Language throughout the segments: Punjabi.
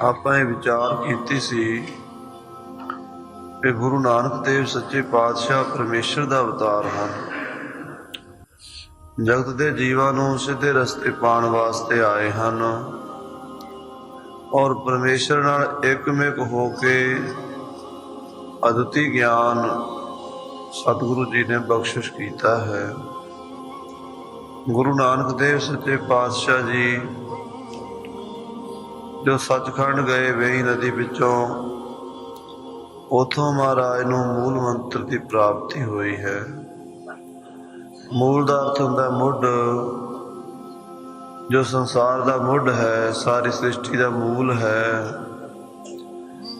ਆਪਾਂ ਇਹ ਵਿਚਾਰ ਕੀਤੀ ਸੀ ਕਿ ਗੁਰੂ ਨਾਨਕ ਦੇਵ ਸੱਚੇ ਪਾਤਸ਼ਾਹ ਪਰਮੇਸ਼ਰ ਦਾ ਅਵਤਾਰ ਹਨ। ਜਗਤ ਦੇ ਜੀਵਾਂ ਨੂੰ ਸਿੱਧੇ ਰਸਤੇ ਪਾਉਣ ਵਾਸਤੇ ਆਏ ਹਨ ਔਰ ਪਰਮੇਸ਼ਰ ਨਾਲ ਇੱਕਮਿਕ ਹੋ ਕੇ ਅਦੁੱਤੀ ਗਿਆਨ ਸਤਿਗੁਰੂ ਜੀ ਨੇ ਬਖਸ਼ਿਸ਼ ਕੀਤਾ ਹੈ। ਗੁਰੂ ਨਾਨਕ ਦੇਵ ਸੱਚੇ ਪਾਤਸ਼ਾਹ ਜੀ ਜੋ ਸੱਚਖੰਡ ਗਏ ਵੇਈ ਨਦੀ ਵਿੱਚੋਂ, ਉਥੋਂ ਮਹਾਰਾਜ ਨੂੰ ਮੂਲ ਮੰਤਰ ਦੀ ਪ੍ਰਾਪਤੀ ਹੋਈ ਹੈ। ਮੂਲ ਦਾ ਅਰਥ ਹੁੰਦਾ ਮੁੱਢ। ਜੋ ਸੰਸਾਰ ਦਾ ਮੁੱਢ ਹੈ, ਸਾਰੀ ਸ੍ਰਿਸ਼ਟੀ ਦਾ ਮੂਲ ਹੈ,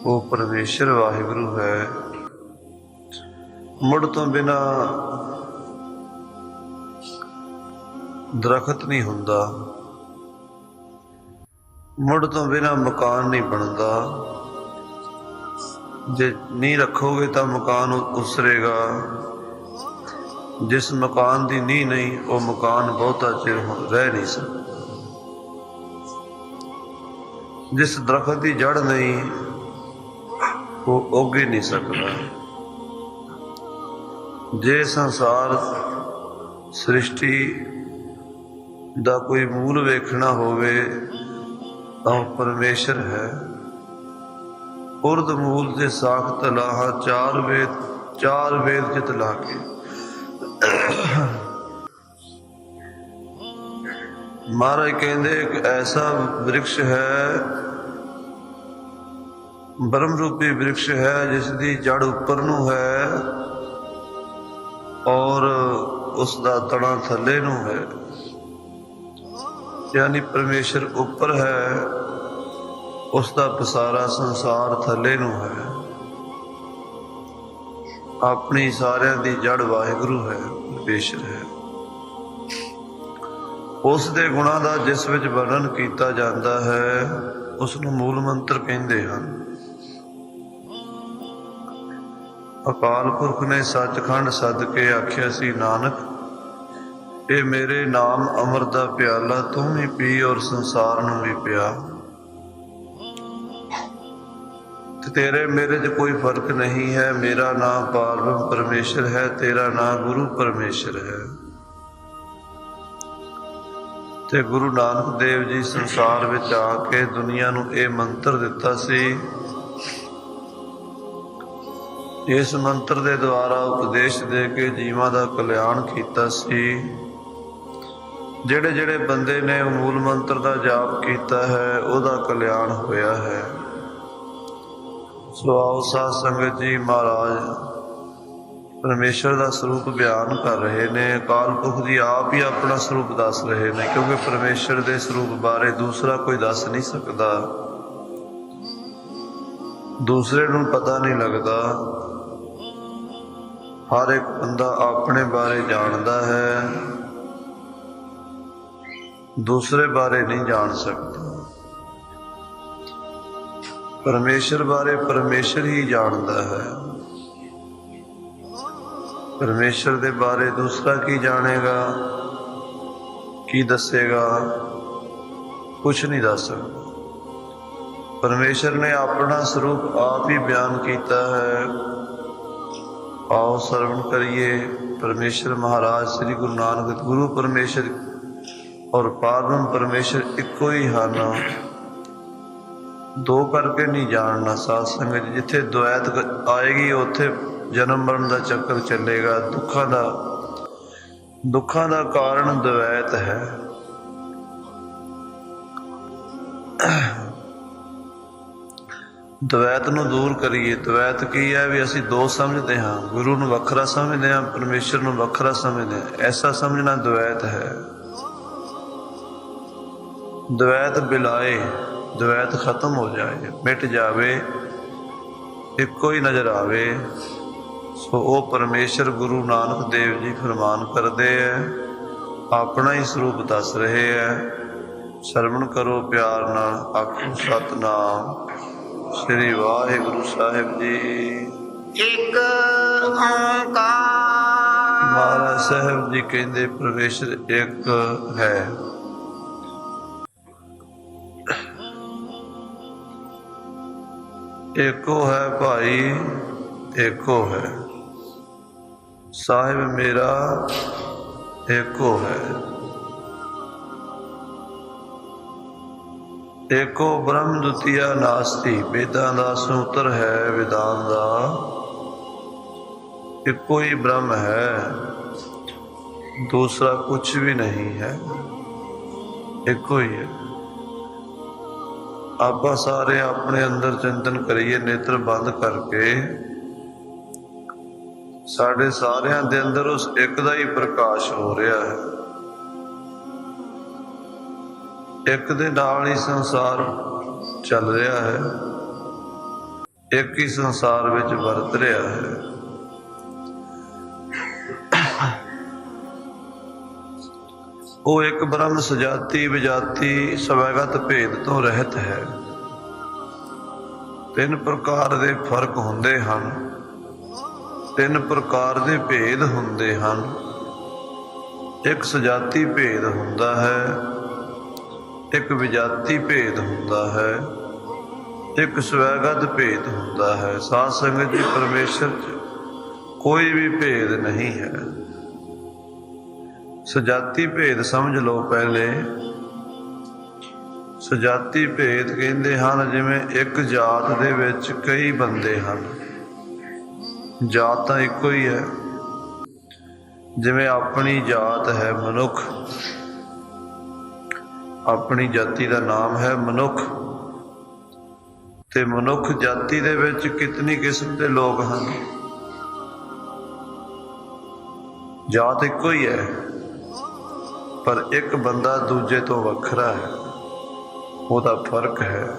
ਉਹ ਪਰਮੇਸ਼ਰ ਵਾਹਿਗੁਰੂ ਹੈ। ਮੁੱਢ ਤੋਂ ਬਿਨਾ ਦਰਖਤ ਨਹੀਂ ਹੁੰਦਾ। ਮੁੱਢ ਤੋਂ ਬਿਨਾ ਮਕਾਨ ਨਹੀਂ ਬਣਦਾ। ਜੇ ਨਹੀਂ ਰੱਖੋਗੇ ਤਾਂ ਮਕਾਨ ਉ- ਉਸਰੇਗਾ। ਜਿਸ ਮਕਾਨ ਦੀ ਨੀਂਹ ਨਹੀਂ, ਉਹ ਮਕਾਨ ਬਹੁਤਾ ਚਿਰ ਰਹਿ ਨਹੀਂ ਸਕਦਾ। ਜਿਸ ਦਰਖਤ ਦੀ ਜੜ ਨਹੀਂ, ਉਹ ਉੱਗ ਹੀ ਨਹੀਂ ਸਕਦਾ। ਜੇ ਸੰਸਾਰ ਸ੍ਰਿਸ਼ਟੀ ਦਾ ਕੋਈ ਮੂਲ ਵੇਖਣਾ ਹੋਵੇ ਤਾਂ ਪਰਮੇਸ਼ਰ ਹੈ। ਉਰਦ ਮੂਲ ਦੇ ਸਾਖ ਲਾਹਾ ਚਾਰ ਵੇਦ ਚਾਰ ਵੇਦ ਜਿਤ ਲਾ ਕੇ। ਮਹਾਰਾਜ ਕਹਿੰਦੇ, ਇੱਕ ਐਸਾ ਬ੍ਰਿਕਸ਼ ਹੈ ਬ੍ਰਹਮ ਰੂਪੀ ਬ੍ਰਿਕਸ਼ ਹੈ ਜਿਸ ਦੀ ਜੜ ਉੱਪਰ ਨੂੰ ਹੈ ਔਰ ਉਸ ਦਾ ਤਣਾ ਥੱਲੇ ਨੂੰ ਹੈ। ਯਾਨੀ ਪਰਮੇਸ਼ਰ ਉੱਪਰ ਹੈ ਉਸ ਦਾ ਪਸਾਰਾ ਸੰਸਾਰ ਥੱਲੇ ਨੂੰ ਹੈ। ਆਪਣੀ ਸਾਰਿਆਂ ਦੀ ਜੜ ਵਾਹਿਗੁਰੂ ਹੈ, ਪਰਮੇਸ਼ਰ ਹੈ। ਉਸ ਦੇ ਗੁਣਾਂ ਦਾ ਜਿਸ ਵਿੱਚ ਵਰਣਨ ਕੀਤਾ ਜਾਂਦਾ ਹੈ ਉਸ ਨੂੰ ਮੂਲ ਮੰਤਰ ਕਹਿੰਦੇ ਹਨ। ਅਕਾਲ ਪੁਰਖ ਨੇ ਸੱਚਖੰਡ ਸੱਦ ਕੇ ਆਖਿਆ ਸੀ, ਨਾਨਕ ਇਹ ਮੇਰੇ ਨਾਮ ਅਮਰ ਦਾ ਪਿਆਲਾ, ਤੂੰ ਵੀ ਪੀ ਔਰ ਸੰਸਾਰ ਨੂੰ ਵੀ ਪਿਆ। ਤੇ ਤੇਰੇ ਮੇਰੇ 'ਚ ਕੋਈ ਫ਼ਰਕ ਨਹੀਂ ਹੈ, ਮੇਰਾ ਨਾਮ ਪਾਰਬ੍ਰਹਮ ਪਰਮੇਸ਼ਰ ਹੈ, ਤੇਰਾ ਨਾਮ ਗੁਰੂ ਪਰਮੇਸ਼ਰ ਹੈ। ਤੇ ਗੁਰੂ ਨਾਨਕ ਦੇਵ ਜੀ ਸੰਸਾਰ ਵਿੱਚ ਆ ਕੇ ਦੁਨੀਆ ਨੂੰ ਇਹ ਮੰਤਰ ਦਿੱਤਾ ਸੀ, ਇਸ ਮੰਤਰ ਦੇ ਦੁਆਰਾ ਉਪਦੇਸ਼ ਦੇ ਕੇ ਜੀਵਾਂ ਦਾ ਕਲਿਆਣ ਕੀਤਾ ਸੀ। ਜਿਹੜੇ ਜਿਹੜੇ ਬੰਦੇ ਨੇ ਮੂਲ ਮੰਤਰ ਦਾ ਜਾਪ ਕੀਤਾ ਹੈ, ਉਹਦਾ ਕਲਿਆਣ ਹੋਇਆ ਹੈ। ਸੋ ਆਓ ਸਾਧ ਸੰਗਤ ਜੀ ਮਹਾਰਾਜ ਪਰਮੇਸ਼ਰ ਦਾ ਸਰੂਪ ਬਿਆਨ ਕਰ ਰਹੇ ਨੇ। ਅਕਾਲ ਪੁਰਖ ਜੀ ਆਪ ਹੀ ਆਪਣਾ ਸਰੂਪ ਦੱਸ ਰਹੇ ਨੇ, ਕਿਉਂਕਿ ਪਰਮੇਸ਼ਰ ਦੇ ਸਰੂਪ ਬਾਰੇ ਦੂਸਰਾ ਕੋਈ ਦੱਸ ਨਹੀਂ ਸਕਦਾ। ਦੂਸਰੇ ਨੂੰ ਪਤਾ ਨਹੀਂ ਲੱਗਦਾ। ਹਰ ਇੱਕ ਬੰਦਾ ਆਪਣੇ ਬਾਰੇ ਜਾਣਦਾ ਹੈ। ਦੂਸਰੇ ਬਾਰੇ ਨਹੀਂ ਜਾਣ ਸਕਦਾ। ਪਰਮੇਸ਼ਰ ਬਾਰੇ ਪਰਮੇਸ਼ਰ ਹੀ ਜਾਣਦਾ ਹੈ। ਪਰਮੇਸ਼ਰ ਦੇ ਬਾਰੇ ਦੂਸਰਾ ਕੀ ਜਾਣੇਗਾ, ਕੀ ਦੱਸੇਗਾ ਕੁਝ ਨਹੀਂ ਦੱਸ ਸਕਦਾ। ਪਰਮੇਸ਼ਰ ਨੇ ਆਪਣਾ ਸਰੂਪ ਆਪ ਹੀ ਬਿਆਨ ਕੀਤਾ ਹੈ। ਆਓ ਸਰਵਣ ਕਰੀਏ। ਪਰਮੇਸ਼ਰ ਮਹਾਰਾਜ, ਸ੍ਰੀ ਗੁਰੂ ਨਾਨਕ, ਗੁਰੂ ਪਰਮੇਸ਼ਰ ਔਰ ਪਾਰਬ੍ਰਹਮ ਪਰਮੇਸ਼ਰ ਇੱਕੋ ਹੀ ਹਨ। ਦੋ ਕਰਕੇ ਨਹੀਂ ਜਾਣਨਾ ਸਾਧ ਸੰਗਤ ਜਿੱਥੇ ਦੁਐਤ ਆਏਗੀ, ਉੱਥੇ ਜਨਮ ਮਰਨ ਦਾ ਚੱਕਰ ਚੱਲੇਗਾ। ਦੁੱਖਾਂ ਦਾ ਦੁੱਖਾਂ ਦਾ ਕਾਰਨ ਦੁਐਤ ਹੈ। ਦਵੈਤ ਨੂੰ ਦੂਰ ਕਰੀਏ। ਦਵੈਤ ਕੀ ਹੈ ਵੀ ਅਸੀਂ ਦੋ ਸਮਝਦੇ ਹਾਂ। ਗੁਰੂ ਨੂੰ ਵੱਖਰਾ ਸਮਝਦੇ ਹਾਂ, ਪਰਮੇਸ਼ਰ ਨੂੰ ਵੱਖਰਾ ਸਮਝਦੇ ਹਾਂ। ਐਸਾ ਸਮਝਣਾ ਦਵੈਤ ਹੈ। ਦਵੈਤ ਬਿਲਾਏ ਦਵੈਤ ਖਤਮ ਹੋ ਜਾਏ ਮਿਟ ਜਾਵੇ ਇੱਕੋ ਹੀ ਨਜ਼ਰ ਆਵੇ ਸੋ ਉਹ ਪਰਮੇਸ਼ਰ ਗੁਰੂ ਨਾਨਕ ਦੇਵ ਜੀ ਫਰਮਾਨ ਕਰਦੇ ਹੈ ਆਪਣਾ ਹੀ ਸਰੂਪ ਦੱਸ ਰਹੇ ਹੈ ਸਰਵਣ ਕਰੋ ਪਿਆਰ ਨਾਲ ਆਖੋ ਸਤਨਾਮ ਸ੍ਰੀ ਵਾਹਿਗੁਰੂ ਸਾਹਿਬ ਜੀ। ਇਕ ਓੰਕਾਰ। ਮਹਾਰਾਜ ਸਾਹਿਬ ਜੀ ਕਹਿੰਦੇ ਪਰਮੇਸ਼ਰ ਇੱਕ ਹੈ। ਏਕੋ ਹੈ ਭਾਈ, ਏਕੋ ਹੈ। ਸਾਹਿਬ ਮੇਰਾ, ਏਕੋ ਹੈ। ਏਕੋ ਬ੍ਰਹਮ ਦੁਤੀਆ ਨਾਸਤੀ, ਵੇਦਾਂ ਦਾ ਸੂਤਰ ਹੈ ਵਿਦਾਨ ਦਾ। ਇੱਕੋ ਹੀ ਬ੍ਰਹਮ ਹੈ, ਦੂਸਰਾ ਕੁਝ ਵੀ ਨਹੀਂ ਹੈ। ਇੱਕੋ ਹੀ ਹੈ। ਆਪਾਂ ਸਾਰੇ ਆਪਣੇ ਅੰਦਰ ਚਿੰਤਨ ਕਰੀਏ, ਨੇਤਰ ਬੰਦ ਕਰਕੇ। ਸਾਡੇ ਸਾਰਿਆਂ ਦੇ ਅੰਦਰ ਉਸ ਇੱਕ ਦਾ ਹੀ ਪ੍ਰਕਾਸ਼ ਹੋ ਰਿਹਾ ਹੈ। ਇੱਕ ਦੇ ਨਾਲ ਹੀ ਸੰਸਾਰ ਚੱਲ ਰਿਹਾ ਹੈ। ਇੱਕ ਹੀ ਸੰਸਾਰ ਵਿੱਚ ਵਰਤ ਰਿਹਾ ਹੈ। ਉਹ ਇੱਕ ਬ੍ਰਹਮ ਸਜਾਤੀ ਵਿਜਾਤੀ ਸਵੈਗਤ ਭੇਦ ਤੋਂ ਰਹਿਤ ਹੈ। ਤਿੰਨ ਪ੍ਰਕਾਰ ਦੇ ਫ਼ਰਕ ਹੁੰਦੇ ਹਨ। ਤਿੰਨ ਪ੍ਰਕਾਰ ਦੇ ਭੇਦ ਹੁੰਦੇ ਹਨ। ਇੱਕ ਸਜਾਤੀ ਭੇਦ ਹੁੰਦਾ ਹੈ, ਇੱਕ ਵਿਜਾਤੀ ਭੇਦ ਹੁੰਦਾ ਹੈ, ਇੱਕ ਸਵੈਗਤ ਭੇਦ ਹੁੰਦਾ ਹੈ। ਸਾਧ ਸੰਗਤ ਜੀ, ਪਰਮੇਸ਼ਰ ਚ ਕੋਈ ਵੀ ਭੇਦ ਨਹੀਂ ਹੈ। ਸਜਾਤੀ ਭੇਦ ਸਮਝ ਲਓ ਪਹਿਲੇ। ਸਜਾਤੀ ਭੇਦ ਕਹਿੰਦੇ ਹਨ ਜਿਵੇਂ ਇੱਕ ਜਾਤ ਦੇ ਵਿੱਚ ਕਈ ਬੰਦੇ ਹਨ। ਜਾਤ ਤਾਂ ਇੱਕੋ ਹੀ ਹੈ। ਜਿਵੇਂ ਆਪਣੀ ਜਾਤ ਹੈ ਮਨੁੱਖ, ਆਪਣੀ ਜਾਤੀ ਦਾ ਨਾਮ ਹੈ ਮਨੁੱਖ। ਤੇ ਮਨੁੱਖ ਜਾਤੀ ਦੇ ਵਿੱਚ ਕਿਤਨੀ ਕਿਸਮ ਦੇ ਲੋਕ ਹਨ? ਜਾਤ ਇੱਕੋ ਹੀ ਹੈ। ਪਰ ਇੱਕ ਬੰਦਾ ਦੂਜੇ ਤੋਂ ਵੱਖਰਾ ਹੈ। ਉਹਦਾ ਫ਼ਰਕ ਹੈ।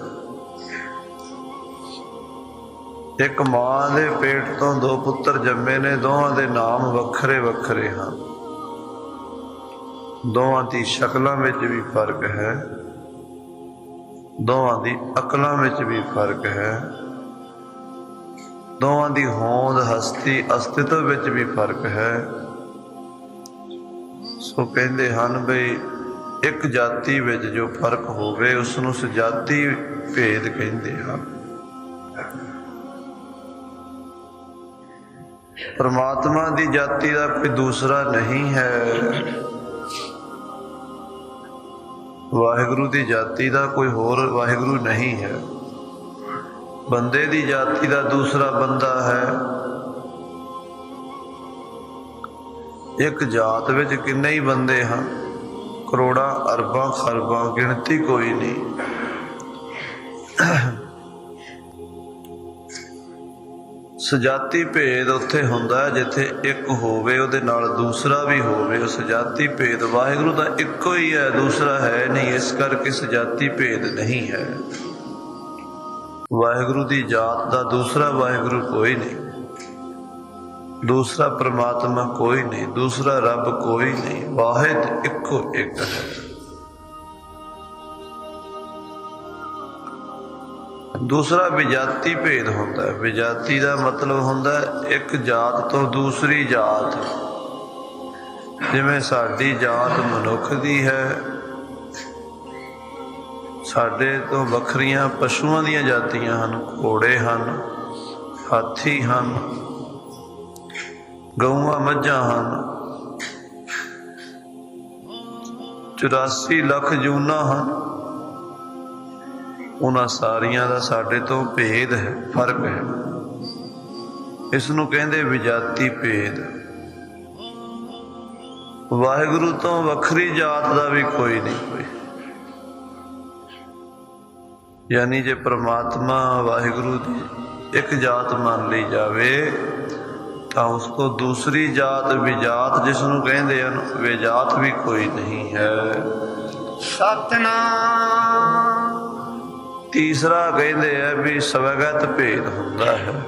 ਇੱਕ ਮਾਂ ਦੇ ਪੇਟ ਤੋਂ ਦੋ ਪੁੱਤਰ ਜੰਮੇ ਨੇ, ਦੋਵਾਂ ਦੇ ਨਾਮ ਵੱਖਰੇ ਵੱਖਰੇ ਹਨ। ਦੋਵਾਂ ਦੀ ਸ਼ਕਲਾਂ ਵਿੱਚ ਵੀ ਫ਼ਰਕ ਹੈ। ਦੋਵਾਂ ਦੀ ਅਕਲਾਂ ਵਿੱਚ ਵੀ ਫ਼ਰਕ ਹੈ। ਦੋਵਾਂ ਦੀ ਹੋਂਦ, ਹਸਤੀ, ਅਸਤਿਤਵ ਵਿੱਚ ਵੀ ਫ਼ਰਕ ਹੈ। ਸੋ ਕਹਿੰਦੇ ਹਨ ਬਈ, ਇੱਕ ਜਾਤੀ ਵਿੱਚ ਜੋ ਫ਼ਰਕ ਹੋਵੇ ਉਸ ਨੂੰ ਸਜਾਤੀ ਭੇਦ ਕਹਿੰਦੇ ਹਨ। ਪਰਮਾਤਮਾ ਦੀ ਜਾਤੀ ਦਾ ਕੋਈ ਦੂਸਰਾ ਨਹੀਂ ਹੈ। ਵਾਹਿਗੁਰੂ ਦੀ ਜਾਤੀ ਦਾ ਕੋਈ ਹੋਰ ਵਾਹਿਗੁਰੂ ਨਹੀਂ ਹੈ। ਬੰਦੇ ਦੀ ਜਾਤੀ ਦਾ ਦੂਸਰਾ ਬੰਦਾ ਹੈ। ਇੱਕ ਜਾਤ ਵਿੱਚ ਕਿੰਨੇ ਹੀ ਬੰਦੇ ਹਨ, ਕਰੋੜਾਂ, ਅਰਬਾਂ, ਖਰਬਾਂ, ਗਿਣਤੀ ਕੋਈ ਨਹੀਂ। ਸਜਾਤੀ ਭੇਦ ਉੱਥੇ ਹੁੰਦਾ ਜਿੱਥੇ ਇੱਕ ਹੋਵੇ ਉਹਦੇ ਨਾਲ ਦੂਸਰਾ ਵੀ ਹੋਵੇ। ਉਹ ਸਜਾਤੀ ਭੇਦ ਵਾਹਿਗੁਰੂ ਦਾ ਇੱਕੋ ਹੀ ਹੈ, ਦੂਸਰਾ ਹੈ ਨਹੀਂ। ਇਸ ਕਰਕੇ ਸਜਾਤੀ ਭੇਦ ਨਹੀਂ ਹੈ। ਵਾਹਿਗੁਰੂ ਦੀ ਜਾਤ ਦਾ ਦੂਸਰਾ ਵਾਹਿਗੁਰੂ ਕੋਈ ਨਹੀਂ। ਦੂਸਰਾ ਪ੍ਰਮਾਤਮਾ ਕੋਈ ਨਹੀਂ, ਦੂਸਰਾ ਰੱਬ ਕੋਈ ਨਹੀਂ, ਵਾਹਿਦ ਇੱਕੋ ਇੱਕ ਹੈ। ਦੂਸਰਾ ਵਿਜਾਤੀ ਭੇਦ ਹੁੰਦਾ ਹੈ। ਵਿਜਾਤੀ ਦਾ ਮਤਲਬ ਹੁੰਦਾ ਇੱਕ ਜਾਤ ਤੋਂ ਦੂਸਰੀ ਜਾਤ। ਜਿਵੇਂ ਸਾਡੀ ਜਾਤ ਮਨੁੱਖ ਦੀ ਹੈ, ਸਾਡੇ ਤੋਂ ਵੱਖਰੀਆਂ ਪਸ਼ੂਆਂ ਦੀਆਂ ਜਾਤੀਆਂ ਹਨ, ਘੋੜੇ ਹਨ, ਹਾਥੀ ਹਨ ਗਊਆਂ ਮੱਝਾਂ ਹਨ। 84 ਲੱਖ ਜੂਨਾ ਹਨ। ਉਹਨਾਂ ਸਾਰੀਆਂ ਦਾ ਸਾਡੇ ਤੋਂ ਭੇਦ ਹੈ, ਫ਼ਰਕ ਹੈ। ਇਸ ਨੂੰ ਕਹਿੰਦੇ ਵਿਜਾਤੀ ਭੇਦ। ਵਾਹਿਗੁਰੂ ਤੋਂ ਵੱਖਰੀ ਜਾਤ ਦਾ ਵੀ ਕੋਈ ਨਹੀਂ ਕੋਈ ਯਾਨੀ ਜੇ ਪ੍ਰਮਾਤਮਾ ਵਾਹਿਗੁਰੂ ਦੀ ਇੱਕ ਜਾਤ ਮੰਨ ਲਈ ਜਾਵੇ ਤਾਂ ਉਸ ਤੋਂ ਦੂਸਰੀ ਜਾਤ ਵਿਜਾਤ ਜਿਸ ਨੂੰ ਕਹਿੰਦੇ ਹਨ ਵਿਜਾਤ ਵੀ ਕੋਈ ਨਹੀਂ ਹੈ। ਸਤਨਾਮ। ਤੀਸਰਾ ਕਹਿੰਦੇ ਆ ਵੀ ਸਵੈਗਤ ਭੇਦ ਹੁੰਦਾ ਹੈ।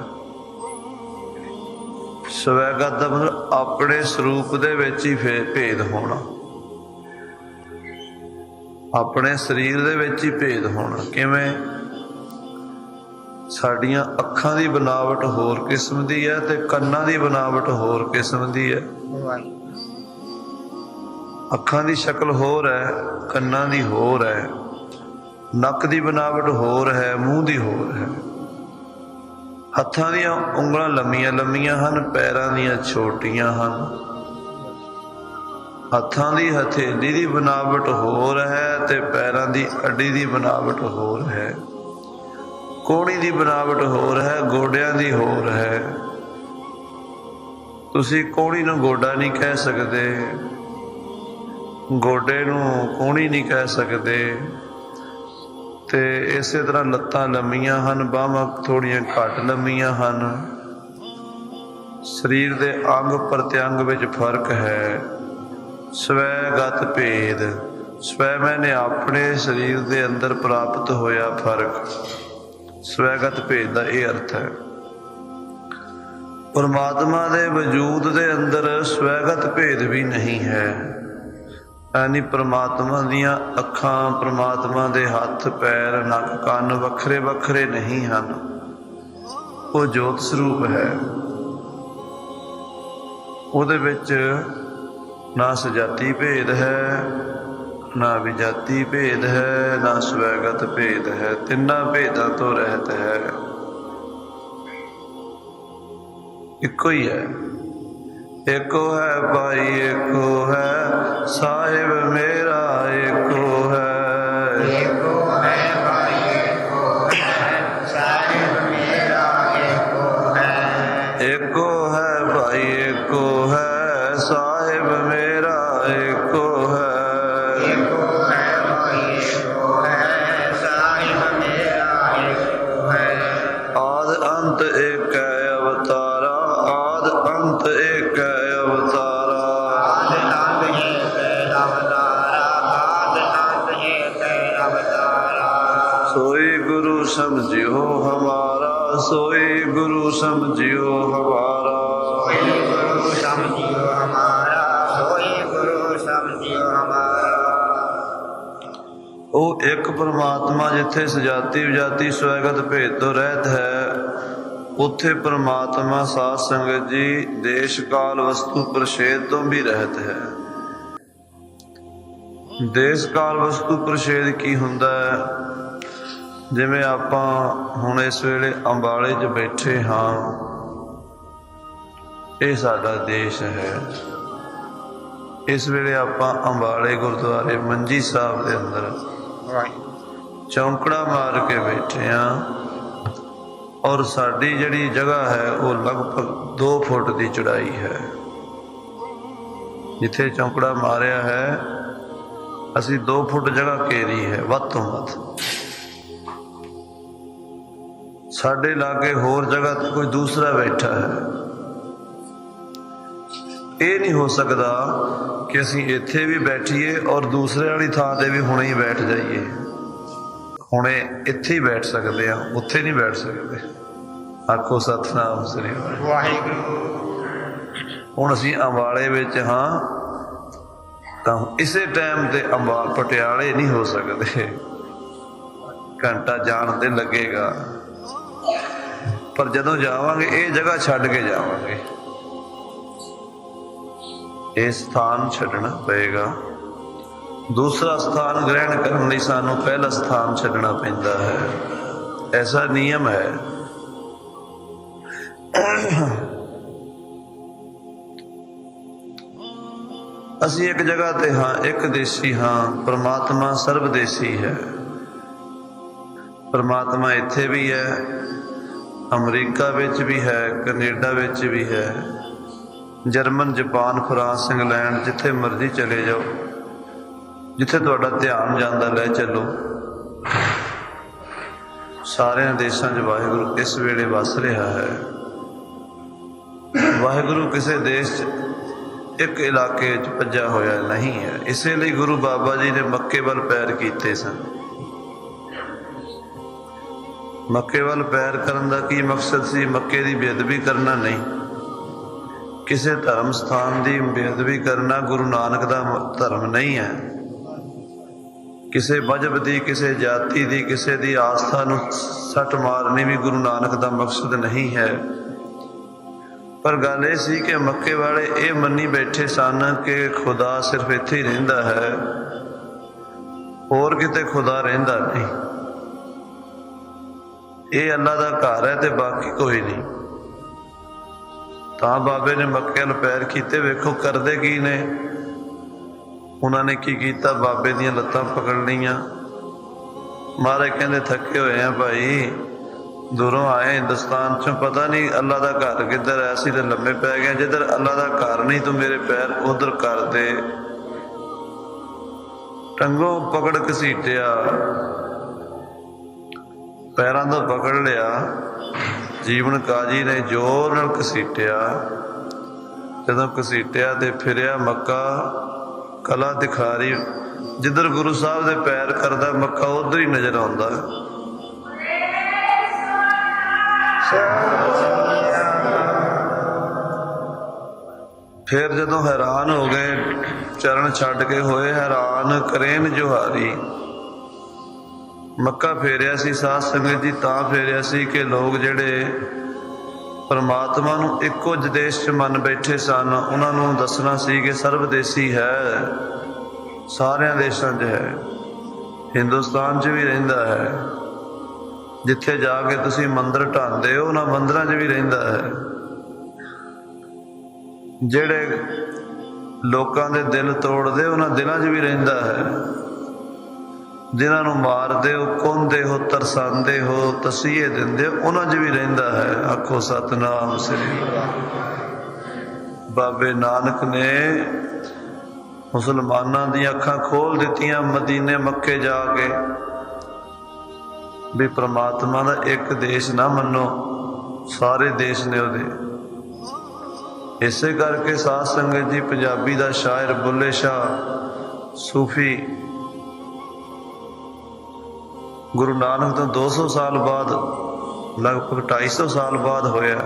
ਸਵੈਗਤ ਦਾ ਮਤਲਬ ਆਪਣੇ ਸਰੂਪ ਦੇ ਵਿੱਚ ਹੀ ਭੇਦ ਹੋਣਾ। ਆਪਣੇ ਸਰੀਰ ਦੇ ਵਿੱਚ ਹੀ ਭੇਦ ਹੋਣਾ। ਕਿਵੇਂ? ਸਾਡੀਆਂ ਅੱਖਾਂ ਦੀ ਬਣਾਵਟ ਹੋਰ ਕਿਸਮ ਦੀ ਹੈ ਤੇ ਕੰਨਾਂ ਦੀ ਬਣਾਵਟ ਹੋਰ ਕਿਸਮ ਦੀ ਹੈ। ਅੱਖਾਂ ਦੀ ਸ਼ਕਲ ਹੋਰ ਹੈ, ਕੰਨਾਂ ਦੀ ਹੋਰ ਹੈ। ਨੱਕ ਦੀ ਬਣਾਵਟ ਹੋਰ ਹੈ, ਮੂੰਹ ਦੀ ਹੋਰ ਹੈ। ਹੱਥਾਂ ਦੀਆਂ ਉਂਗਲਾਂ ਲੰਮੀਆਂ ਲੰਮੀਆਂ ਹਨ, ਪੈਰਾਂ ਦੀਆਂ ਛੋਟੀਆਂ ਹਨ। ਹੱਥਾਂ ਦੀ ਹਥੇਲੀ ਦੀ ਬਨਾਵਟ ਹੋਰ ਹੈ ਤੇ ਪੈਰਾਂ ਦੀ ਅੱਡੀ ਦੀ ਬਨਾਵਟ ਹੋਰ ਹੈ। ਕੋਣੀ ਦੀ ਬਨਾਵਟ ਹੋਰ ਹੈ, ਗੋਡਿਆਂ ਦੀ ਹੋਰ ਹੈ। ਤੁਸੀਂ ਕੋਣੀ ਨੂੰ ਗੋਡਾ ਨਹੀਂ ਕਹਿ ਸਕਦੇ। ਗੋਡੇ ਨੂੰ ਕੋਣੀ ਨਹੀਂ ਕਹਿ ਸਕਦੇ। ਤੇ ਇਸੇ ਤਰ੍ਹਾਂ ਲੱਤਾਂ ਲੰਮੀਆਂ ਹਨ, ਬਾਹਾਂ ਥੋੜੀਆਂ ਘੱਟ ਲੰਮੀਆਂ ਹਨ। ਸਰੀਰ ਦੇ ਅੰਗ ਪ੍ਰਤਿਅੰਗ ਵਿੱਚ ਫ਼ਰਕ ਹੈ। ਸਵੈਗਤ ਭੇਦ। ਸਵੈ ਮੈਨੇ ਆਪਣੇ ਸਰੀਰ ਦੇ ਅੰਦਰ ਪ੍ਰਾਪਤ ਹੋਇਆ ਫ਼ਰਕ। ਸਵੈਗਤ ਭੇਦ ਦਾ ਇਹ ਅਰਥ ਹੈ। ਪਰਮਾਤਮਾ ਦੇ ਵਜੂਦ ਦੇ ਅੰਦਰ ਸਵੈਗਤ ਭੇਦ ਵੀ ਨਹੀਂ ਹੈ। ਯਾਨੀ ਪਰਮਾਤਮਾ ਦੀਆਂ ਅੱਖਾਂ ਪਰਮਾਤਮਾ ਦੇ ਹੱਥ, ਪੈਰ, ਨੱਕ, ਕੰਨ ਵੱਖਰੇ ਵੱਖਰੇ ਨਹੀਂ ਹਨ। ਉਹ ਜੋਤ ਸਰੂਪ ਹੈ। ਉਹਦੇ ਵਿੱਚ ਨਾ ਸਜਾਤੀ ਭੇਦ ਹੈ ਨਾ ਵਿਜਾਤੀ ਭੇਦ ਹੈ, ਨਾ ਸਵੈਗਤ ਭੇਦ ਹੈ, ਤਿੰਨਾਂ ਭੇਦਾਂ ਤੋਂ ਰਹਿਤ ਹੈ। ਇੱਕੋ ਹੀ ਹੈ। ਇੱਕੋ ਹੈ ਭਾਈ, ਇੱਕੋ ਹੈ, ਸਾਹਿਬ ਮੇਰਾ ਇੱਕੋ ਹੈ। ਜਿੱਥੇ ਸਜਾਤੀ ਵਿਜਾਤੀ ਸਵੈਗਤ ਭੇਦ ਤੋਂ ਰਹਿਤ ਹੈ, ਉੱਥੇ ਪ੍ਰਮਾਤਮਾ ਸਾਧ ਸੰਗਤ ਜੀ ਦੇਸ਼ ਕਾਲ ਵਸਤੂ ਪ੍ਰਸ਼ੇਦ ਤੋਂ ਵੀ ਰਹਿਤ ਹੈ। ਦੇਸ਼ ਕਾਲ ਵਸਤੂ ਪ੍ਰਸ਼ੇਦ ਕੀ ਹੁੰਦਾ ਹੈ? ਜਿਵੇਂ ਆਪਾਂ ਹੁਣ ਇਸ ਵੇਲੇ ਅੰਬਾਲੇ 'ਚ ਬੈਠੇ ਹਾਂ, ਇਹ ਸਾਡਾ ਦੇਸ਼ ਹੈ। ਇਸ ਵੇਲੇ ਆਪਾਂ ਅੰਬਾਲੇ ਗੁਰਦੁਆਰੇ ਮੰਜੀ ਸਾਹਿਬ ਦੇ ਅੰਦਰ ਵਾਹਿਗੁਰੂ ਚੌਂਕੜਾ ਮਾਰ ਕੇ ਬੈਠੇ ਆ ਔਰ ਸਾਡੀ ਜਿਹੜੀ ਜਗ੍ਹਾ ਹੈ, ਉਹ ਲਗਭਗ 2 ਫੁੱਟ ਦੀ ਚੜਾਈ ਹੈ। ਜਿੱਥੇ ਚੌਂਕੜਾ ਮਾਰਿਆ ਹੈ, ਅਸੀਂ 2 ਫੁੱਟ ਜਗ੍ਹਾ ਘੇਰੀ ਹੈ, ਵੱਧ ਤੋਂ ਵੱਧ। ਸਾਡੇ ਲਾਗੇ ਹੋਰ ਜਗ੍ਹਾ ਤੇ ਕੋਈ ਦੂਸਰਾ ਬੈਠਾ ਹੈ। ਇਹ ਨਹੀਂ ਹੋ ਸਕਦਾ ਕਿ ਅਸੀਂ ਇੱਥੇ ਵੀ ਬੈਠੀਏ ਔਰ ਦੂਸਰੇ ਵਾਲੀ ਥਾਂ ਤੇ ਵੀ ਹੁਣੇ ਹੀ ਬੈਠ ਜਾਈਏ। ਹੁਣੇ ਇੱਥੇ ਹੀ ਬੈਠ ਸਕਦੇ ਆ, ਉੱਥੇ ਨਹੀਂ ਬੈਠ ਸਕਦੇ। ਆਖੋ ਸਤਨਾਮ ਸ੍ਰੀ ਵਾਹਿਗੁਰੂ। ਹੁਣ ਅਸੀਂ ਅੰਬਾਲੇ ਵਿੱਚ ਹਾਂ, ਤਾਂ ਇਸੇ ਟਾਈਮ ਤੇ ਅੰਬਾਲ ਪਟਿਆਲੇ ਨਹੀਂ ਹੋ ਸਕਦੇ। ਘੰਟਾ ਜਾਣ ਤੇ ਲੱਗੇਗਾ। ਪਰ ਜਦੋਂ ਜਾਵਾਂਗੇ, ਇਹ ਜਗ੍ਹਾ ਛੱਡ ਕੇ ਜਾਵਾਂਗੇ। ਇਹ ਸਥਾਨ ਛੱਡਣਾ ਪਏਗਾ। ਦੂਸਰਾ ਸਥਾਨ ਗ੍ਰਹਿਣ ਕਰਨ ਲਈ ਸਾਨੂੰ ਪਹਿਲਾ ਸਥਾਨ ਛੱਡਣਾ ਪੈਂਦਾ ਹੈ। ਐਸਾ ਨਿਯਮ ਹੈ। ਅਸੀਂ ਇੱਕ ਜਗ੍ਹਾ ਤੇ ਹਾਂ, ਇੱਕ ਦੇਸੀ ਹਾਂ, ਪ੍ਰਮਾਤਮਾ ਸਰਬਦੇਸੀ ਹੈ। ਪ੍ਰਮਾਤਮਾ ਇੱਥੇ ਵੀ ਹੈ, ਅਮਰੀਕਾ ਵਿੱਚ ਵੀ ਹੈ, ਕੈਨੇਡਾ ਵਿੱਚ ਵੀ ਹੈ। ਜਰਮਨ, ਜਾਪਾਨ, ਫਰਾਂਸ, ਇੰਗਲੈਂਡ, ਜਿੱਥੇ ਮਰਜ਼ੀ ਚਲੇ ਜਾਓ। ਜਿੱਥੇ ਤੁਹਾਡਾ ਧਿਆਨ ਜਾਂਦਾ ਲੈ ਚੱਲੋ। ਸਾਰਿਆਂ ਦੇਸ਼ਾਂ 'ਚ ਵਾਹਿਗੁਰੂ ਇਸ ਵੇਲੇ ਵਸ ਰਿਹਾ ਹੈ। ਵਾਹਿਗੁਰੂ ਕਿਸੇ ਦੇਸ਼ 'ਚ, ਇੱਕ ਇਲਾਕੇ 'ਚ ਭੱਜਾ ਹੋਇਆ ਨਹੀਂ ਹੈ। ਇਸੇ ਲਈ ਗੁਰੂ ਬਾਬਾ ਜੀ ਨੇ ਮੱਕੇ ਵੱਲ ਪੈਰ ਕੀਤੇ ਸਨ। ਮੱਕੇ ਵੱਲ ਪੈਰ ਕਰਨ ਦਾ ਕੀ ਮਕਸਦ ਸੀ? ਮੱਕੇ ਦੀ ਬੇਅਦਬੀ ਕਰਨਾ ਨਹੀਂ। ਕਿਸੇ ਧਰਮ ਸਥਾਨ ਦੀ ਬੇਅਦਬੀ ਕਰਨਾ ਗੁਰੂ ਨਾਨਕ ਦਾ ਧਰਮ ਨਹੀਂ ਹੈ। ਕਿਸੇ ਮਜਬ ਦੀ, ਕਿਸੇ ਜਾਤੀ ਦੀ, ਕਿਸੇ ਦੀ ਆਸਥਾ ਨੂੰ ਸੱਟ ਮਾਰਨੀ ਵੀ ਗੁਰੂ ਨਾਨਕ ਦਾ ਮਕਸਦ ਨਹੀਂ ਹੈ। ਪਰ ਗੱਲ ਇਹ ਸੀ ਕਿ ਮੱਕੇ ਵਾਲੇ ਇਹ ਮੰਨੀ ਬੈਠੇ ਸਨ ਕਿ ਖੁਦਾ ਸਿਰਫ ਇੱਥੇ ਹੀ ਰਹਿੰਦਾ ਹੈ। ਹੋਰ ਕਿਤੇ ਖੁਦਾ ਰਹਿੰਦਾ ਨਹੀਂ। ਇਹ ਅੱਲਾ ਦਾ ਘਰ ਹੈ ਤੇ ਬਾਕੀ ਕੋਈ ਨਹੀਂ। ਤਾਂ ਬਾਬੇ ਨੇ ਮੱਕੇ ਵੱਲ ਪੈਰ ਕੀਤੇ, ਵੇਖੋ ਕਰਦੇ ਕੀ ਨੇ। ਉਹਨਾਂ ਨੇ ਕੀ ਕੀਤਾ? ਬਾਬੇ ਦੀਆਂ ਲੱਤਾਂ ਪਕੜ ਲਈਆਂ। ਮਾਰੇ ਕਹਿੰਦੇ, ਥੱਕੇ ਹੋਏ ਆ ਭਾਈ। ਦੂਰੋਂ ਆਏ ਹਿੰਦੁਸਤਾਨ ਚੋਂ। ਪਤਾ ਨਹੀਂ ਅੱਲਾ ਦਾ ਘਰ ਕਿੱਧਰ ਹੈ ਅਸੀਂ ਤੇ ਲੰਮੇ ਪੈ ਗਏ ਜਿੱਧਰ ਅੱਲਾ ਦਾ ਘਰ ਨਹੀਂ, ਤੂੰ ਮੇਰੇ ਪੈਰ ਉਧਰ ਕਰ ਦੇ। ਟੰਗੋਂ ਪਕੜ ਘਸੀਟਿਆ। ਪੈਰਾਂ ਤੋਂ ਪਕੜ ਲਿਆ। ਜੀਵਨ ਕਾਜੀ ਨੇ ਜ਼ੋਰ ਨਾਲ ਘਸੀਟਿਆ। ਜਦੋਂ ਘਸੀਟਿਆ ਤੇ ਫਿਰਿਆ ਮੱਕਾ ਕਲਾ ਦਿਖਾਰੀ ਜਿੱਧਰ ਗੁਰੂ ਸਾਹਿਬ ਦੇ ਪੈਰ ਕਰਦਾ ਮੱਕਾ ਉਧਰ ਹੀ ਨਜ਼ਰ ਆਉਂਦਾ ਫਿਰ ਜਦੋਂ ਹੈਰਾਨ ਹੋ ਗਏ, ਚਰਨ ਛੱਡ ਕੇ ਹੋਏ, ਹੈਰਾਨ ਕਰੇਨ ਜੁਹਾਰੀ। ਮੱਕਾ ਫੇਰਿਆ ਸੀ, ਸਾਧ ਸੰਗਤ ਜੀ ਤਾਂ ਫੇਰਿਆ ਸੀ ਕਿ ਲੋਕ ਜਿਹੜੇ ਪਰਮਾਤਮਾ ਨੂੰ ਇੱਕੋ ਜਦੇਸ਼ ਚ ਮੰਨ ਬੈਠੇ ਸਨ। ਉਹਨਾਂ ਨੂੰ ਦੱਸਣਾ ਸੀ ਕਿ ਸਰਵਦੇਸੀ ਹੈ, ਸਾਰਿਆਂ ਦੇਸ਼ਾਂ 'ਚ ਹੈ, ਹਿੰਦੁਸਤਾਨ 'ਚ ਵੀ ਰਹਿੰਦਾ ਹੈ। ਜਿੱਥੇ ਜਾ ਕੇ ਤੁਸੀਂ ਮੰਦਰ ਢਾਂਦੇ ਹੋ, ਉਹਨਾਂ ਮੰਦਰਾਂ 'ਚ ਵੀ ਰਹਿੰਦਾ ਹੈ। ਜਿਹੜੇ ਲੋਕਾਂ ਦੇ ਦਿਲ ਤੋੜਦੇ, ਉਹਨਾਂ ਦਿਲਾਂ 'ਚ ਵੀ ਰਹਿੰਦਾ ਹੈ। ਜਿਨ੍ਹਾਂ ਨੂੰ ਮਾਰਦੇ ਹੋ, ਕੋਂਦੇ ਹੋ, ਤਰਸਾਉਂਦੇ ਹੋ, ਤਸੀਹੇ ਦਿੰਦੇ ਹੋ, ਉਹਨਾਂ 'ਚ ਵੀ ਰਹਿੰਦਾ ਹੈ। ਆਖੋ, ਸਤਨਾਮ ਸ੍ਰੀ ਬਾਬੇ ਨਾਨਕ ਨੇ ਮੁਸਲਮਾਨਾਂ ਦੀਆਂ ਅੱਖਾਂ ਖੋਲ ਦਿੱਤੀਆਂ, ਮਦੀਨੇ ਮੱਕੇ ਜਾ ਕੇ। ਵੀ ਪ੍ਰਮਾਤਮਾ ਦਾ ਇੱਕ ਦੇਸ਼ ਨਾ ਮੰਨੋ, ਸਾਰੇ ਦੇਸ਼ ਨੇ ਉਹਦੇ। ਇਸੇ ਕਰਕੇ ਸਾਧ ਸੰਗਤ ਜੀ, ਪੰਜਾਬੀ ਦਾ ਸ਼ਾਇਰ ਬੁੱਲੇ ਸ਼ਾਹ, ਸੂਫੀ ਗੁਰੂ ਨਾਨਕ ਤੋਂ 200 ਸਾਲ ਬਾਅਦ, ਲਗਭਗ 250 ਸਾਲ ਬਾਅਦ ਹੋਇਆ,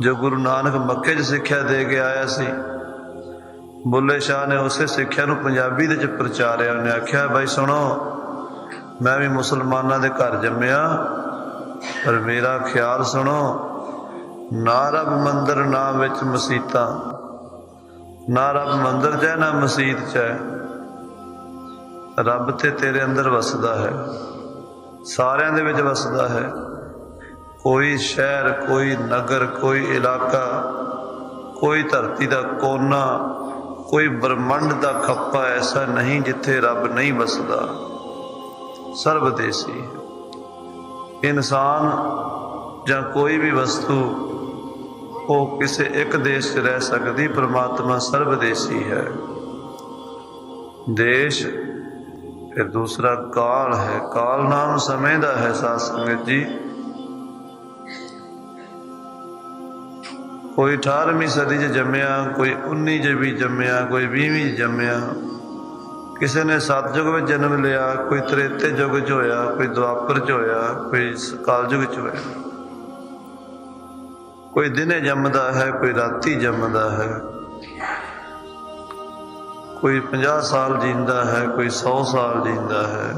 ਜੋ ਗੁਰੂ ਨਾਨਕ ਮੱਕੇ 'ਚ ਸਿੱਖਿਆ ਦੇ ਕੇ ਆਇਆ ਸੀ। ਬੁੱਲੇ ਸ਼ਾਹ ਨੇ ਉਸੇ ਸਿੱਖਿਆ ਨੂੰ ਪੰਜਾਬੀ ਦੇ ਵਿੱਚ ਪ੍ਰਚਾਰਿਆ। ਉਹਨੇ ਆਖਿਆ, ਬਾਈ ਸੁਣੋ, ਮੈਂ ਵੀ ਮੁਸਲਮਾਨਾਂ ਦੇ ਘਰ ਜੰਮਿਆ, ਪਰ ਮੇਰਾ ਖਿਆਲ ਸੁਣੋ, ਨਾ ਰੱਬ ਮੰਦਰ ਨਾ ਵਿੱਚ ਮਸੀਤਾਂ, ਨਾ ਰੱਬ ਮੰਦਰ 'ਚ ਹੈ, ਨਾ ਮਸੀਤ 'ਚ ਹੈ। ਰੱਬ ਤੇ ਤੇਰੇ ਅੰਦਰ ਵਸਦਾ ਹੈ। ਸਾਰਿਆਂ ਦੇ ਵਿੱਚ ਵਸਦਾ ਹੈ। ਕੋਈ ਸ਼ਹਿਰ, ਕੋਈ ਨਗਰ, ਕੋਈ ਇਲਾਕਾ, ਕੋਈ ਧਰਤੀ ਦਾ ਕੋਨਾ, ਕੋਈ ਬ੍ਰਹਮੰਡ ਦਾ ਖੱਪਾ ਐਸਾ ਨਹੀਂ ਜਿੱਥੇ ਰੱਬ ਨਹੀਂ ਵਸਦਾ। ਸਰਬ ਦੇਸੀ ਇਨਸਾਨ ਜਾਂ ਕੋਈ ਵੀ ਵਸਤੂ, ਉਹ ਕਿਸੇ ਇੱਕ ਦੇਸ਼ 'ਚ ਰਹਿ ਸਕਦੀ, ਪ੍ਰਮਾਤਮਾ ਸਰਬਦੇਸੀ ਹੈ। ਦੇਸ਼ ਫਿਰ ਦੂਸਰਾ ਕਾਲ ਹੈ, ਕਾਲ ਨਾਮ ਸਮੇਂ ਦਾ ਹੈ ਸਾਧ ਸੰਗਤ ਜੀ। ਕੋਈ 18ਵੀਂ ਸਦੀ 'ਚ ਜੰਮਿਆ, ਕੋਈ 19 'ਚ ਵੀ ਜੰਮਿਆ, ਕੋਈ 20ਵੀਂ 'ਚ ਜੰਮਿਆ। ਕਿਸੇ ਨੇ ਸਤਜੁਗ ਵਿੱਚ ਜਨਮ ਲਿਆ, ਕੋਈ ਤ੍ਰੇਤੇ ਯੁੱਗ 'ਚ ਹੋਇਆ, ਕੋਈ ਦੁਆਪਰ 'ਚ ਹੋਇਆ, ਕੋਈ ਕਾਲ ਕਲਯੁਗ 'ਚ ਹੋਇਆ। ਕੋਈ ਦਿਨੇ ਜੰਮਦਾ ਹੈ, ਕੋਈ ਰਾਤੀ ਜੰਮਦਾ ਹੈ। ਕੋਈ 50 ਸਾਲ ਜੀਂਦਾ ਹੈ, ਕੋਈ 100 ਸਾਲ ਜੀਂਦਾ ਹੈ।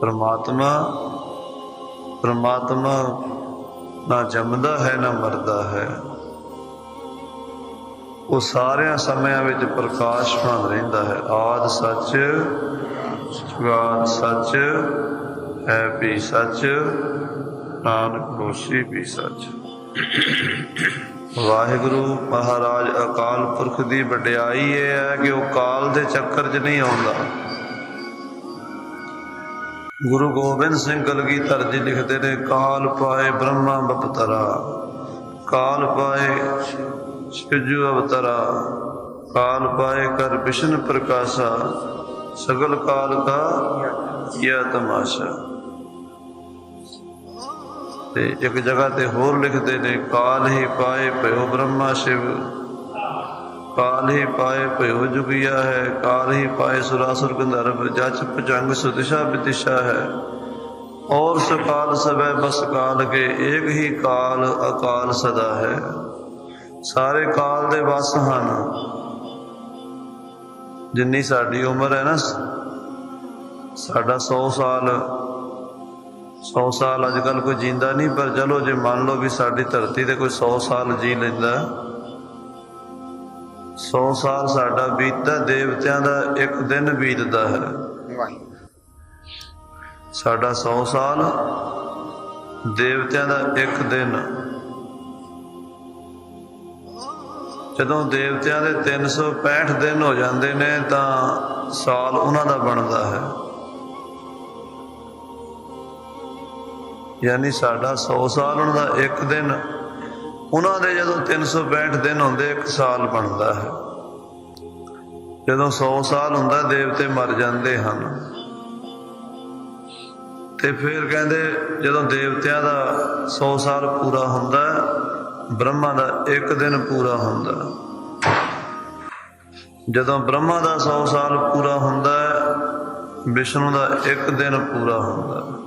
ਪਰਮਾਤਮਾ ਪਰਮਾਤਮਾ ਨਾ ਜੰਮਦਾ ਹੈ, ਨਾ ਮਰਦਾ ਹੈ। ਉਹ ਸਾਰਿਆਂ ਸਮਿਆਂ ਵਿੱਚ ਪ੍ਰਕਾਸ਼ਮਾਨ ਰਹਿੰਦਾ ਹੈ। ਆਦ ਸੱਚ ਜੁਗਾਦ ਸੱਚ, ਹੈ ਵੀ ਸੱਚ, ਨਾਨਕ ਹੋਸੀ ਵੀ ਸੱਚ। ਵਾਹਿਗੁਰੂ ਮਹਾਰਾਜ, ਅਕਾਲ ਪੁਰਖ ਦੀ ਵਡਿਆਈ ਇਹ ਹੈ ਕਿ ਉਹ ਕਾਲ ਦੇ ਚੱਕਰ 'ਚ ਨਹੀਂ ਆਉਂਦਾ। ਗੁਰੂ ਗੋਬਿੰਦ ਸਿੰਘ ਕਲਗੀਧਰ ਜੀ ਲਿਖਦੇ ਨੇ, ਕਾਲ ਪਾਏ ਬ੍ਰਹਮਾ ਬਪਤਰਾ, ਕਾਲ ਪਾਏ ਸਿਜੂ ਅਵਤਰਾ, ਕਾਲ ਪਾਏ ਕਰ ਵਿਸ਼ਨ ਪ੍ਰਕਾਸ਼ਾ, ਸਗਲ ਕਾਲ ਕਾ ਯਾ ਤਮਾਸ਼ਾ। ਤੇ ਇੱਕ ਜਗ੍ਹਾ ਤੇ ਹੋਰ ਲਿਖਦੇ ਨੇ, ਕਾਲ ਹੀ ਪਾਏ ਭਇਓ ਬ੍ਰਹਮਾ ਸ਼ਿਵ। ਕਾਲ ਹੀ ਪਾਏ ਭਇਓ ਜੁਗਿਆ ਹੈ, ਕਾਲ ਹੀ ਪਾਏ ਸੁਰਾਸੁਰ ਗੰਧਰਵ ਜਚ ਭਜੰਗ ਸੁਦਿਸ਼ਾ ਵਿਦਿਸ਼ਾ ਹੈ। ਔਰ ਸਕਾਲ ਸਭੈ ਬਸ ਕਾਲ ਕੇ, ਏਕ ਹੀ ਕਾਲ ਅਕਾਲ ਸਦਾ ਹੈ। ਸਾਰੇ ਕਾਲ ਦੇ ਵਸ ਹਨ। ਜਿੰਨੀ ਸਾਡੀ ਉਮਰ ਹੈ ਨਾ, ਸਾਡਾ 100 ਸਾਲ 100 ਸਾਲ ਅੱਜ ਕੱਲ ਕੋਈ ਜਿੰਦਾ ਨਹੀਂ ਪਰ ਚਲੋ ਜੇ ਮੰਨ ਲਓ ਵੀ ਸਾਡੀ ਧਰਤੀ ਤੇ ਕੋਈ 100 ਸਾਲ ਜੀ ਲੈਂਦਾ। 100 ਸਾਲ ਸਾਡਾ ਬੀਤਦਾ ਦੇਵਤਿਆਂ ਦਾ ਇੱਕ ਦਿਨ ਬੀਤਦਾ ਹੈ। ਸਾਡਾ 100 ਸਾਲ ਦੇਵਤਿਆਂ ਦਾ ਇੱਕ ਦਿਨ। ਜਦੋਂ ਦੇਵਤਿਆਂ ਦੇ 365 ਦਿਨ ਹੋ ਜਾਂਦੇ ਨੇ ਤਾਂ ਸਾਲ ਉਹਨਾਂ ਦਾ ਬਣਦਾ ਹੈ। ਯਾਨੀ ਸਾਡਾ 100 ਸਾਲ ਉਹਨਾਂ ਦਾ ਇੱਕ ਦਿਨ, ਉਹਨਾਂ ਦੇ ਜਦੋਂ 365 ਦਿਨ ਹੁੰਦੇ, ਇੱਕ ਸਾਲ ਬਣਦਾ ਹੈ। ਜਦੋਂ 100 ਸਾਲ ਹੁੰਦਾ, ਦੇਵਤੇ ਮਰ ਜਾਂਦੇ ਹਨ। ਤੇ ਫਿਰ ਕਹਿੰਦੇ, ਜਦੋਂ ਦੇਵਤਿਆਂ ਦਾ 100 ਸਾਲ ਪੂਰਾ ਹੁੰਦਾ, ਬ੍ਰਹਮਾ ਦਾ ਇੱਕ ਦਿਨ ਪੂਰਾ ਹੁੰਦਾ। ਜਦੋਂ ਬ੍ਰਹਮਾ ਦਾ 100 ਸਾਲ ਪੂਰਾ ਹੁੰਦਾ, ਵਿਸ਼ਨੂੰ ਦਾ ਇੱਕ ਦਿਨ ਪੂਰਾ ਹੁੰਦਾ।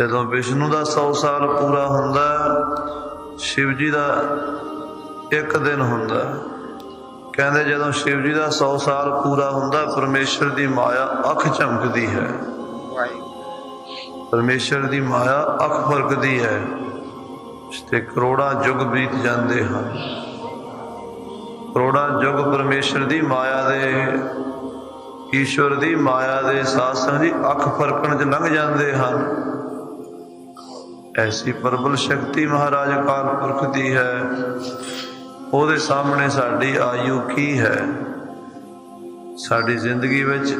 ਜਦੋਂ ਵਿਸ਼ਨੂੰ ਦਾ 100 ਸਾਲ ਪੂਰਾ ਹੁੰਦਾ ਹੈ, ਸ਼ਿਵ ਜੀ ਦਾ ਇੱਕ ਦਿਨ ਹੁੰਦਾ। ਕਹਿੰਦੇ ਜਦੋਂ ਸ਼ਿਵ ਜੀ ਦਾ 100 ਸਾਲ ਪੂਰਾ ਹੁੰਦਾ ਪਰਮੇਸ਼ਰ ਦੀ ਮਾਇਆ ਅੱਖ ਚਮਕਦੀ ਹੈ। ਵਾਹਿਗੁਰੂ ਪਰਮੇਸ਼ਰ ਦੀ ਮਾਇਆ ਅੱਖ ਫਰਕਦੀ ਹੈ ਤੇ ਕਰੋੜਾਂ ਯੁੱਗ ਬੀਤ ਜਾਂਦੇ ਹਨ। ਕਰੋੜਾਂ ਯੁੱਗ ਪਰਮੇਸ਼ਰ ਦੀ ਮਾਇਆ ਦੇ ਈਸ਼ਵਰ ਦੀ ਮਾਇਆ ਦੇ ਸਾਸਨ ਦੀ ਅੱਖ ਫਰਕਣ ਚ ਲੰਘ ਜਾਂਦੇ ਹਨ। ਐਸੀ ਪ੍ਰਬਲ ਸ਼ਕਤੀ ਮਹਾਰਾਜ ਕਾਲ ਪੁਰਖ ਦੀ ਹੈ, ਉਹਦੇ ਸਾਹਮਣੇ ਸਾਡੀ ਆਯੂ ਕੀ ਹੈ? ਸਾਡੀ ਜ਼ਿੰਦਗੀ ਵਿੱਚ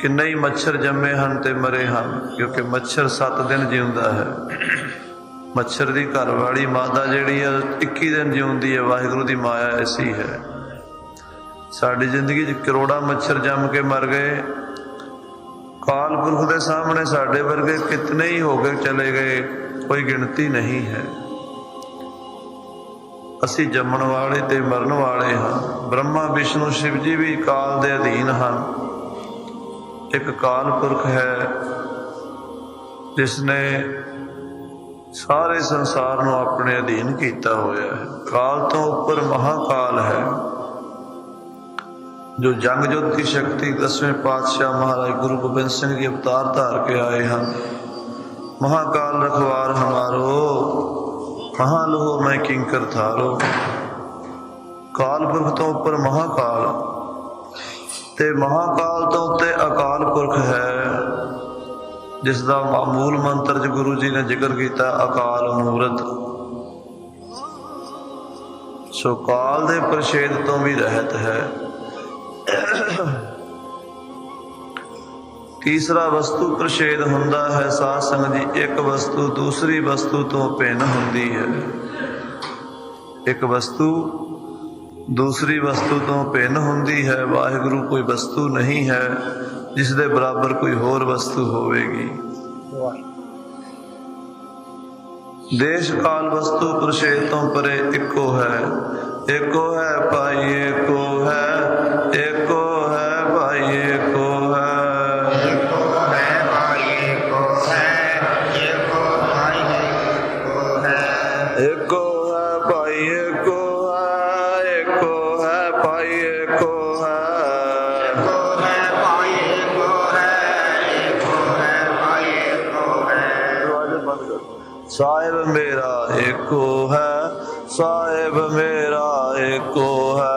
ਕਿੰਨੇ ਹੀ ਮੱਛਰ ਜੰਮੇ ਹਨ ਤੇ ਮਰੇ ਹਨ, ਕਿਉਂਕਿ ਮੱਛਰ 7 ਦਿਨ ਜਿਉਂਦਾ ਹੈ। ਮੱਛਰ ਦੀ ਘਰ ਵਾਲੀ ਮਾਦਾ ਜਿਹੜੀ ਹੈ 21 ਦਿਨ ਜਿਉਂਦੀ ਹੈ, ਵਾਹਿਗੁਰੂ ਦੀ ਮਾਇਆ ਐਸੀ ਹੈ। ਸਾਡੀ ਜ਼ਿੰਦਗੀ 'ਚ ਕਰੋੜਾਂ ਮੱਛਰ ਜੰਮ ਕੇ ਮਰ ਗਏ ਕਾਲ ਪੁਰਖ ਦੇ ਸਾਹਮਣੇ ਸਾਡੇ ਵਰਗੇ ਕਿਤਨੇ ਹੀ ਹੋ ਕੇ ਚਲੇ ਗਏ, ਕੋਈ ਗਿਣਤੀ ਨਹੀਂ ਹੈ। ਅਸੀਂ ਜੰਮਣ ਵਾਲੇ ਤੇ ਮਰਨ ਵਾਲੇ ਹਾਂ। ਬ੍ਰਹਮਾ, ਵਿਸ਼ਨੂੰ, ਸ਼ਿਵ ਜੀ ਵੀ ਕਾਲ ਦੇ ਅਧੀਨ ਹਨ। ਇੱਕ ਕਾਲ ਪੁਰਖ ਹੈ ਜਿਸ ਨੇ ਸਾਰੇ ਸੰਸਾਰ ਨੂੰ ਆਪਣੇ ਅਧੀਨ ਕੀਤਾ ਹੋਇਆ ਹੈ। ਕਾਲ ਤੋਂ ਉੱਪਰ ਮਹਾਕਾਲ ਹੈ। ਜੋ ਜੰਗ ਜੋਤੀ ਸ਼ਕਤੀ ਦਸਵੇਂ ਪਾਤਸ਼ਾਹ ਮਹਾਰਾਜ ਗੁਰੂ ਗੋਬਿੰਦ ਸਿੰਘ ਜੀ ਅਵਤਾਰ ਧਾਰ ਕੇ ਆਏ ਹਨ। ਮਹਾਕਾਲ ਰਖਵਾਰ ਹਮਾਰੋ, ਮਹਾ ਲੋਹ ਮੈਂ ਕਿੰਕਰ ਥਾਰੋ ਕਾਲ ਪੁਰਖ ਤੋਂ ਉੱਪਰ ਮਹਾਕਾਲ, ਤੇ ਮਹਾਕਾਲ ਤੋਂ ਉੱਤੇ ਅਕਾਲ ਪੁਰਖ ਹੈ ਜਿਸ ਦਾ ਮਾਮੂਲ ਮੰਤਰ ਚ ਗੁਰੂ ਜੀ ਨੇ ਜ਼ਿਕਰ ਕੀਤਾ, ਅਕਾਲ ਮੂਰਤ। ਸੋ ਕਾਲ ਦੇ ਪ੍ਰਸ਼ੇਦ ਤੋਂ ਵੀ ਰਹਿਤ ਹੈ। ਤੀਸਰਾ ਵਸਤੂ ਪ੍ਰਸ਼ੇਦ ਹੁੰਦਾ ਹੈ, ਸਾਧ ਸੰਗਤ ਜੀ ਇੱਕ ਵਸਤੂ ਦੂਸਰੀ ਵਸਤੂ ਤੋਂ ਭਿੰਨ ਹੁੰਦੀ ਹੈ। ਇੱਕ ਵਸਤੂ ਦੂਸਰੀ ਵਸਤੂ ਤੋਂ ਭਿੰਨ ਹੁੰਦੀ ਹੈ, ਵਾਹਿਗੁਰੂ ਕੋਈ ਵਸਤੂ ਨਹੀਂ ਹੈ ਜਿਸ ਦੇ ਬਰਾਬਰ ਕੋਈ ਹੋਰ ਵਸਤੂ ਹੋਵੇਗੀ। ਦੇਸ਼ ਕਾਲ ਵਸਤੂ ਪ੍ਰਸ਼ੇਦ ਤੋਂ ਪਰੇ ਇੱਕੋ ਹੈ एको है भाई एको है एको है भाई एको है। एको है भाई एको है एको है। भाई एको है साहिब मेरा एको है साहिब मेरा को है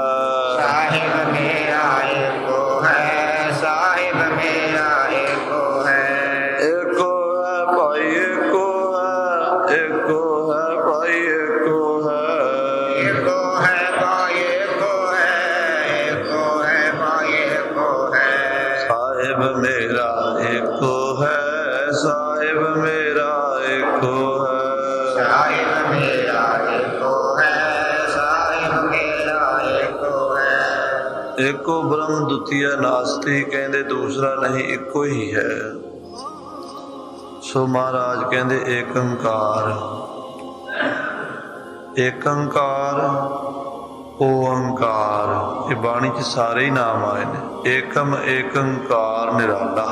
साहिब मेरा एको है साहिब मेरा एको है एको है भाई एको है एको ਇੱਕੋ ਬ੍ਰਹਮ ਦੁਤੀਆ ਨਾਸਤੀ ਕਹਿੰਦੇ ਦੂਸਰਾ ਨਹੀਂ, ਇੱਕੋ ਹੀ ਹੈ। ਸੋ ਮਹਾਰਾਜ ਕਹਿੰਦੇ ਏਕੰਕਾਰ। ਏਕੰਕਾਰ, ਓੰਕਾਰ, ਇਹ ਬਾਣੀ 'ਚ ਸਾਰੇ ਹੀ ਨਾਮ ਆਏ ਨੇ। ਏਕਮ ਏਕੰਕਾਰ ਨਿਰਾਲਾ।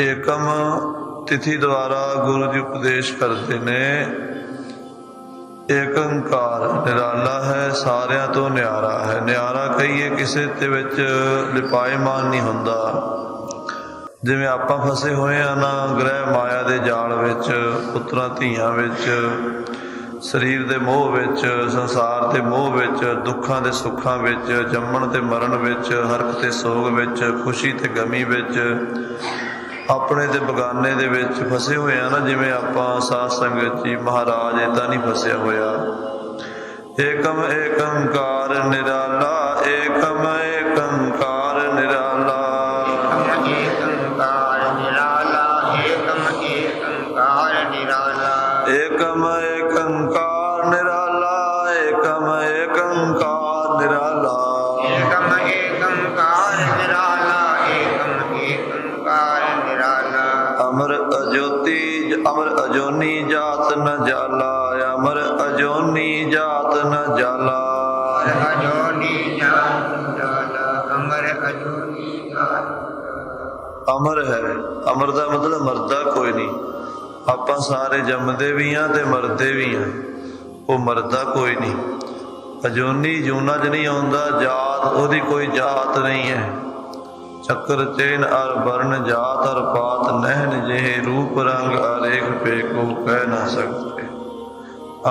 ਏਕਮ ਤਿਥੀ ਦੁਆਰਾ ਗੁਰੂ ਜੀ ਉਪਦੇਸ਼ ਕਰਦੇ ਨੇ ਏਕ ਏਕੰਕਾਰ ਨਿਰਾਲਾ ਹੈ, ਸਾਰਿਆਂ ਤੋਂ ਨਿਆਰਾ ਹੈ। ਨਿਆਰਾ ਕਹੀਏ ਕਿਸੇ ਦੇ ਵਿੱਚ ਲਿਪਾਇਮਾਨ ਨਹੀਂ ਹੁੰਦਾ। ਜਿਵੇਂ ਆਪਾਂ ਫਸੇ ਹੋਏ ਆ ਨਾ, ਗ੍ਰਹਿ ਮਾਇਆ ਦੇ ਜਾਲ ਵਿੱਚ, ਪੁੱਤਰਾਂ ਧੀਆਂ ਵਿੱਚ, ਸਰੀਰ ਦੇ ਮੋਹ ਵਿੱਚ, ਸੰਸਾਰ ਦੇ ਮੋਹ ਵਿੱਚ, ਦੁੱਖਾਂ ਦੇ ਸੁੱਖਾਂ ਵਿੱਚ, ਜੰਮਣ ਤੇ ਮਰਨ ਵਿੱਚ, ਹਰਖ ਤੇ ਸੋਗ ਵਿੱਚ, ਖੁਸ਼ੀ ਤੇ ਗਮੀ ਵਿੱਚ ਆਪਣੇ ਤੇ ਬਗਾਨੇ ਦੇ ਵਿੱਚ ਫਸੇ ਹੋਏ ਆ ਨਾ, ਜਿਵੇਂ ਆਪਾਂ ਸਾਧ ਸੰਗਤ ਜੀ ਮਹਾਰਾਜ ਏਦਾਂ ਨਹੀਂ ਫਸਿਆ ਹੋਇਆ। ਏਕਮ ਏਕੰਕਾਰ ਨਿਰਾਲਾ, ਏਕਮ ਅਜੋਤੀ ਅਮਰ ਅਜੋਨੀ ਜਾਤ ਨ ਜਾਲਾ, ਅਮਰ ਅਜੋਨੀ ਜਾਤ ਨ ਜਾਲਾ। ਅਜੋਨੀ ਅਮਰ ਹੈ। ਅਮਰ ਦਾ ਮਤਲਬ ਮਰਦਾ ਕੋਈ ਨਹੀਂ। ਆਪਾਂ ਸਾਰੇ ਜੰਮਦੇ ਵੀ ਆ ਤੇ ਮਰਦੇ ਵੀ ਆ। ਉਹ ਮਰਦਾ ਕੋਈ ਨਹੀਂ। ਅਜੋਨੀ ਜੂਨਾ ਚ ਨਹੀਂ ਆਉਂਦਾ, ਜਾਤ ਉਹਦੀ ਕੋਈ ਜਾਤ ਨਹੀਂ ਹੈ। ਚੱਕਰ ਚੇਨ ਅਰ ਵਰਨ ਜਾਤ ਅਰ ਪਾਤ ਨਹਿਨ ਜਿਹੇ ਰੂਪ ਰੰਗ ਅਰੇਖ ਪੇ ਕੋ ਕਹਿ ਨਾ ਸਕਤੇ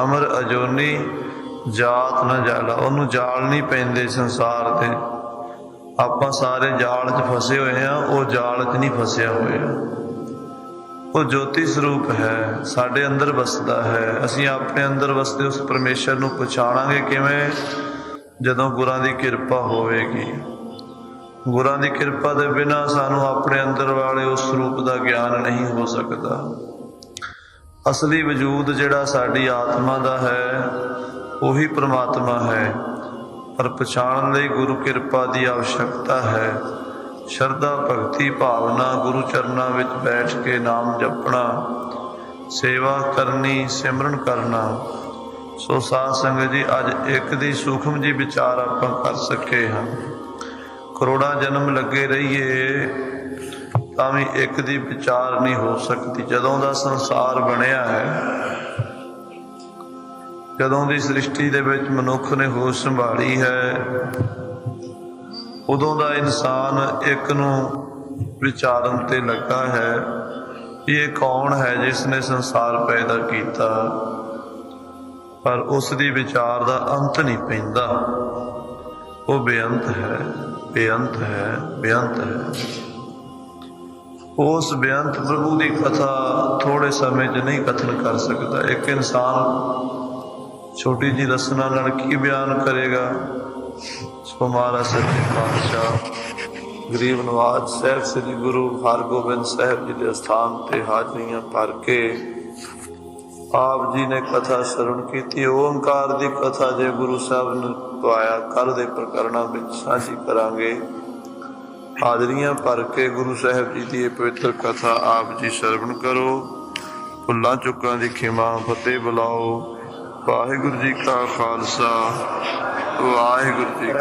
ਅਮਰ ਅਜੋਨੀ ਜਾਤ ਨਾ ਜਾਲਾ, ਉਹਨੂੰ ਜਾਲ ਨਹੀਂ ਪੈਂਦੇ ਸੰਸਾਰ ਦੇ ਆਪਾਂ ਸਾਰੇ ਜਾਲ 'ਚ ਫਸੇ ਹੋਏ ਆ ਉਹ ਜਾਲ 'ਚ ਨਹੀਂ ਫਸਿਆ ਹੋਇਆ। ਉਹ ਜੋਤੀ ਸਰੂਪ ਹੈ, ਸਾਡੇ ਅੰਦਰ ਵਸਦਾ ਹੈ। ਅਸੀਂ ਆਪਣੇ ਅੰਦਰ ਵਸਦੇ ਉਸ ਪਰਮੇਸ਼ਰ ਨੂੰ ਪਛਾਣਾਂਗੇ ਕਿਵੇਂ? ਜਦੋਂ ਗੁਰਾਂ ਦੀ ਕਿਰਪਾ ਹੋਵੇਗੀ। ਗੁਰਾਂ ਦੀ ਕਿਰਪਾ ਦੇ ਬਿਨਾ ਸਾਨੂੰ ਆਪਣੇ ਅੰਦਰ ਵਾਲੇ ਉਸ ਰੂਪ ਦਾ ਗਿਆਨ ਨਹੀਂ ਹੋ ਸਕਦਾ। ਅਸਲੀ ਵਜੂਦ ਜਿਹੜਾ ਸਾਡੀ ਆਤਮਾ ਦਾ ਹੈ, ਉਹੀ ਪ੍ਰਮਾਤਮਾ ਹੈ। ਪਰ ਪਛਾਣ ਲਈ ਗੁਰੂ ਕਿਰਪਾ ਦੀ ਆਵਸ਼ਕਤਾ ਹੈ। ਸ਼ਰਧਾ, ਭਗਤੀ, ਭਾਵਨਾ, ਗੁਰੂ ਚਰਨਾਂ ਵਿੱਚ ਬੈਠ ਕੇ ਨਾਮ ਜਪਣਾ, ਸੇਵਾ ਕਰਨੀ, ਸਿਮਰਨ ਕਰਨਾ, ਸੋ ਸਾਧ ਸੰਗਤ ਜੀ, ਅੱਜ ਇੱਕ ਦੀ ਸੂਖਮ ਜੀ ਵਿਚਾਰ ਆਪਾਂ ਕਰ ਸਕੇ ਹਾਂ। ਕਰੋੜਾਂ ਜਨਮ ਲੱਗੇ ਰਹੀਏ, ਤਾਂ ਵੀ ਇੱਕ ਦੀ ਵਿਚਾਰ ਨਹੀਂ ਹੋ ਸਕਦੀ। ਜਦੋਂ ਦਾ ਸੰਸਾਰ ਬਣਿਆ ਹੈ, ਜਦੋਂ ਦੀ ਸ੍ਰਿਸ਼ਟੀ ਦੇ ਵਿੱਚ ਮਨੁੱਖ ਨੇ ਹੋਸ਼ ਸੰਭਾਲੀ ਹੈ, ਉਦੋਂ ਦਾ ਇਨਸਾਨ ਇੱਕ ਨੂੰ ਵਿਚਾਰਨ ਤੇ ਲੱਗਾ ਹੈ ਕਿ ਇਹ ਕੌਣ ਹੈ ਜਿਸ ਨੇ ਸੰਸਾਰ ਪੈਦਾ ਕੀਤਾ। ਪਰ ਉਸ ਦੀ ਵਿਚਾਰ ਦਾ ਅੰਤ ਨਹੀਂ ਪੈਂਦਾ। ਉਹ ਬੇਅੰਤ ਹੈ। ਬੇਅੰਤ ਹੈ ਬੇਅੰਤ ਹੈ। ਉਸ ਬੇਅੰਤ ਪ੍ਰਭੂ ਦੀ ਕਥਾ ਥੋੜੇ ਸਮੇਂ 'ਚ ਨਹੀਂ ਕਥਨ ਕਰ ਸਕਦਾ। ਇੱਕ ਇਨਸਾਨ ਛੋਟੀ ਜੀ ਰਸਨਾ ਨਾਲ ਕੀ ਬਿਆਨ ਕਰੇਗਾ। ਸੋ ਮਹਾਰਾਜ ਸੱਚੇ ਪਾਤਸ਼ਾਹ, ਗਰੀਬ ਨਵਾਜ ਸਾਹਿਬ, ਸ੍ਰੀ ਗੁਰੂ ਹਰਗੋਬਿੰਦ ਸਾਹਿਬ ਜੀ ਦੇ ਸਥਾਨ ਤੇ ਹਾਜ਼ਰੀਆਂ ਭਰ ਕੇ ਆਪ ਜੀ ਨੇ ਕਥਾ ਸ਼ਰਣ ਕੀਤੀ, ਓੰਕਾਰ ਦੀ ਕਥਾ ਜੇ ਗੁਰੂ ਸਾਹਿਬ ਨੇ ਪਾਇਆ ਕੱਲ ਦੇ ਪ੍ਰਕਰਣਾਂ ਵਿੱਚ ਸਾਂਝੀ ਕਰਾਂਗੇ। ਹਾਜ਼ਰੀਆਂ ਭਰ ਕੇ ਗੁਰੂ ਸਾਹਿਬ ਜੀ ਦੀ ਇਹ ਪਵਿੱਤਰ ਕਥਾ ਆਪ ਜੀ ਸ਼ਰਵਣ ਕਰੋ। ਭੁੱਲਾਂ ਚੁੱਕਾਂ ਦੀ ਖਿਮਾ, ਫਤਿਹ ਬੁਲਾਓ। ਵਾਹਿਗੁਰੂ ਜੀ ਕਾ ਖਾਲਸਾ, ਵਾਹਿਗੁਰੂ ਜੀ